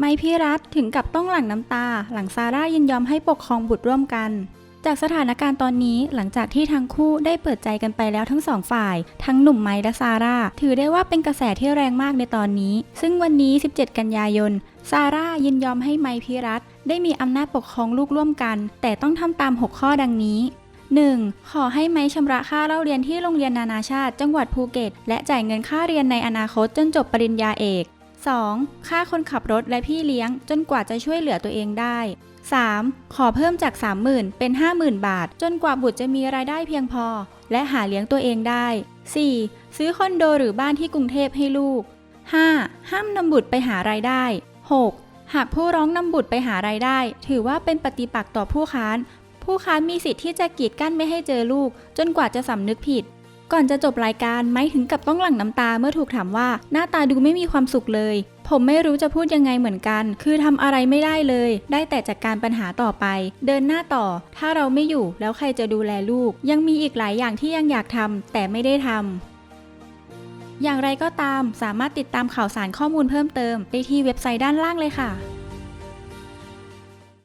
ไมพี่รัฐถึงกับต้องหลั่งน้ำตา หลังซาร่ายินยอมให้ปกครองบุตรร่วมกัน จากสถานการณ์ตอนนี้หลังจากที่ทั้งคู่ได้เปิดใจกันไปแล้วทั้งสองฝ่าย ทั้งหนุ่มไมค์และซาร่าถือได้ว่าเป็นกระแสที่แรงมากในตอนนี้ ซึ่งวันนี้ 17 กันยายนซาร่ายินยอมให้ไมพิรัตได้มีอำนาจปกครองลูกร่วมกัน แต่ต้องทำตาม 6 ข้อดังนี้ 1. ขอให้ไม้ชำระค่าเล่าเรียนที่โรงเรียนนานาชาติ จังหวัดภูเก็ต และจ่ายเงินค่าเรียนในอนาคตจนจบปริญญาเอก 2. ค่าคนขับรถและพี่เลี้ยง จนกว่าจะช่วยเหลือตัวเองได้ 3. ขอเพิ่มจาก 30,000 เป็น 50,000 บาท จนกว่าบุตรจะมีรายได้เพียงพอ และหาเลี้ยงตัวเองได้ 4. ซื้อคอนโดหรือบ้านที่กรุงเทพให้ลูก 5. ห้ามนำบุตรไปหารายได้ 6. หากผู้ร้องนำบุตรไปหารายได้ ถือว่าเป็นปฏิปักษ์ต่อผู้ค้าน ผู้ค้านมีสิทธิ์ที่จะกีดกั้นไม่ให้เจอลูก จนกว่าจะสำนึกผิด ก่อนจะจบรายการไม่ถึงกับต้องหลั่งน้ำตาเมื่อถูกถามว่าหน้าตาดูไม่มีความสุขเลย ผมไม่รู้จะพูดยังไงเหมือนกัน คือทำอะไรไม่ได้เลย ได้แต่จัดการปัญหาต่อไป เดินหน้าต่อ ถ้าเราไม่อยู่แล้วใครจะดูแลลูก ยังมีอีกหลายอย่างที่ยังอยากทำแต่ไม่ได้ทำอย่างไรก็ตามสามารถติดตามข่าวสารข้อมูลเพิ่มเติมได้ที่เว็บไซต์ด้านล่างเลยค่ะ